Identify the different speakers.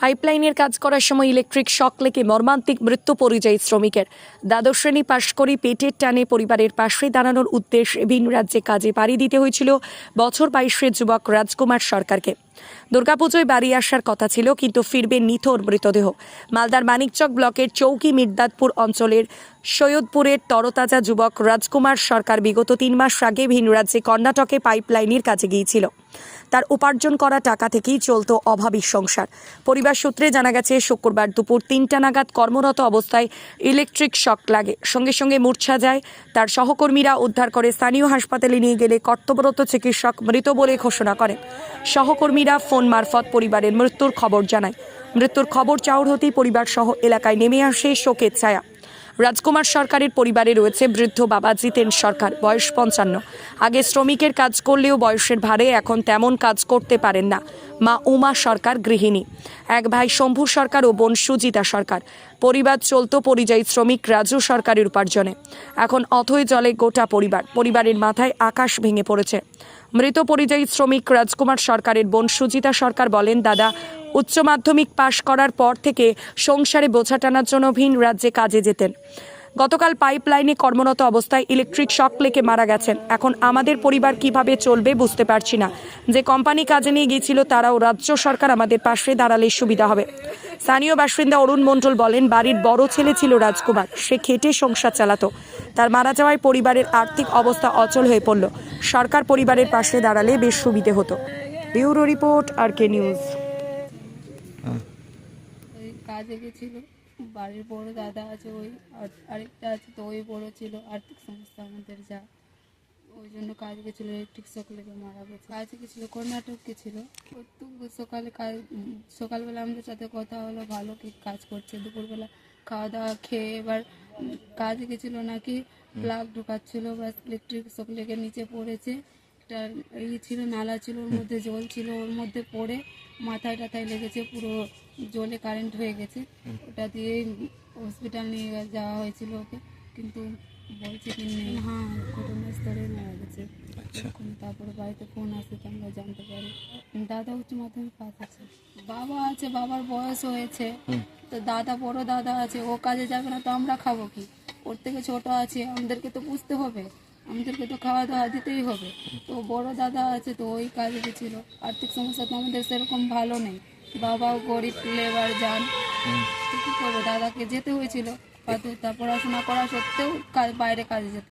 Speaker 1: পাইপলাইনের কাজ করার সময় ইলেকট্রিক শক লেগে মর্মান্তিক মৃত্যু পরিযায়ী শ্রমিকের। দ্বাদশ শ্রেণি পাশ করে পেটের টানে পরিবারের পাশে দাঁড়ানোর উদ্দেশ্যে ভিন রাজ্যে কাজে পাড়ি দিতে হয়েছিল বছর বাইশের যুবক রাজকুমার সরকারকে। দুর্গাপুজোয় বাড়ি আসার কথা ছিল, কিন্তু ফিরবে নিথর মৃতদেহ। মালদার মানিকচক ব্লকের চৌকি মির্দাতপুর অঞ্চলের সৈয়দপুরের তরতাজা যুবক রাজকুমার সরকার বিগত তিন মাস আগে ভিন রাজ্যে কর্ণাটকে পাইপলাইনের কাজে গিয়েছিল। তার উপার্জন করা টাকা থেকেই চলত অভাবী সংসার। পরিবার সূত্রে জানা গেছে, শুক্রবার দুপুর তিনটা নাগাদ কর্মরত অবস্থায় ইলেকট্রিক শক লাগে। সঙ্গে সঙ্গে মূর্ছা যায়। তার সহকর্মীরা উদ্ধার করে স্থানীয় হাসপাতালে নিয়ে গেলে কর্তব্যরত চিকিৎসক মৃত বলে ঘোষণা করেন। সহকর্মীরা ফোন মারফত পরিবারের মৃত্যুর খবর জানায়। মৃত্যুর খবর চাউর হতেই পরিবার সহ এলাকায় নেমে আসে শোকের ছায়া। রাজকুমার সরকারের পরিবারে রয়েছে বৃদ্ধ বাবা জিতেন সরকার, বয়স পঞ্চান্ন। আগে শ্রমিকের কাজ করলেও বয়সের ভারে এখন তেমন কাজ করতে পারেন না। মা উমা সরকার গৃহিণী। এক ভাই শম্ভু সরকার ও বোন সুজিতা সরকার। পরিবার চলত পরিযায়ী শ্রমিক রাজ্য সরকারের উপার্জনে। এখন অথই জলে গোটা পরিবার। পরিবারের মাথায় আকাশ ভেঙে পড়েছে। মৃত পরিযায়ী শ্রমিক রাজকুমার সরকারের বোন সুজিতা সরকার বলেন, দাদা, উচ্চ মাধ্যমিক পাশ করার পর থেকে সংসারে বোঝা টানার জন্য ভিন রাজ্যে কাজে যেতেন। গতকাল পাইপলাইনে কর্মরত অবস্থায় ইলেকট্রিক শক লেগে মারা গেছেন। এখন আমাদের পরিবার কীভাবে চলবে বুঝতে পারছি না। যে কোম্পানি কাজে নিয়ে গিয়েছিল, তারাও রাজ্য সরকার আমাদের পাশে দাঁড়ালে সুবিধা হবে। স্থানীয় বাসিন্দা অরুণ মণ্ডল বলেন, বাড়ির বড় ছেলে ছিল রাজকুমার। সে খেটে সংসার চালাতো। তার মারা যাওয়ায় পরিবারের আর্থিক অবস্থা অচল হয়ে পড়ল। সরকার পরিবারের পাশে দাঁড়ালে বেশ সুবিধে হতো। Bureau report R K news.
Speaker 2: কাজে গেছিল। বাড়ির বড় দাদা আছে ওই আর আরেকটা আছে তো ওই বড় ছিল। আর্থিক সমস্যা আমাদের যা। ওই জন্য কাজ গেছিল ইলেকট্রিক শক লেগে মারা গেছে। কাজে গেছিল কর্ণাটক গেছিল সকালে কাজ সকালবেলা আমাদের সাথে কথা হলো ভালো কি কাজ করছে দুপুরবেলা খাওয়া দাওয়া খেয়ে এবার কাজে গেছিল নাকি প্লাগ ঢোকাচ্ছিল বা ইলেকট্রিক শক লেগে নিচে পড়েছে। একটা ইয়ে ছিল নালা ছিল ওর মধ্যে জল ছিল ওর মধ্যে পড়ে মাথায় টাথায় লেগেছে পুরো জলে কারেন্ট হয়ে গেছে। ওটা দিয়ে হসপিটাল নিয়ে যাওয়া হয়েছিল ওকে কিন্তু বলছে কি নেই। হ্যাঁ ঘটনাস্থলে মারা গেছে। এখন তারপরে বাড়িতে ফোন আসে তো আমরা জানতে পারি। দাদা উচ্চ মাধ্যমিক পাস আছে। বাবা আছে বাবার বয়স হয়েছে। তো দাদা বড় দাদা আছে ও কাজে যাবে না তো আমরা খাব কি? ওর থেকে ছোট আছে আমাদেরকে তো বুঝতে হবে। আমাদেরকে তো খাওয়া দাওয়া দিতেই হবে। তো বড় দাদা আছে, তো ওই কাজ গেছিল। আর্থিক সমস্যা তো আমাদের সেরকম ভালো নেই। বাবাও গরিব, লেবার যান কী করব? দাদাকে যেতে হয়েছিল। তারপর পড়াশোনা করা সত্ত্বেও বাইরে কাজে যেতে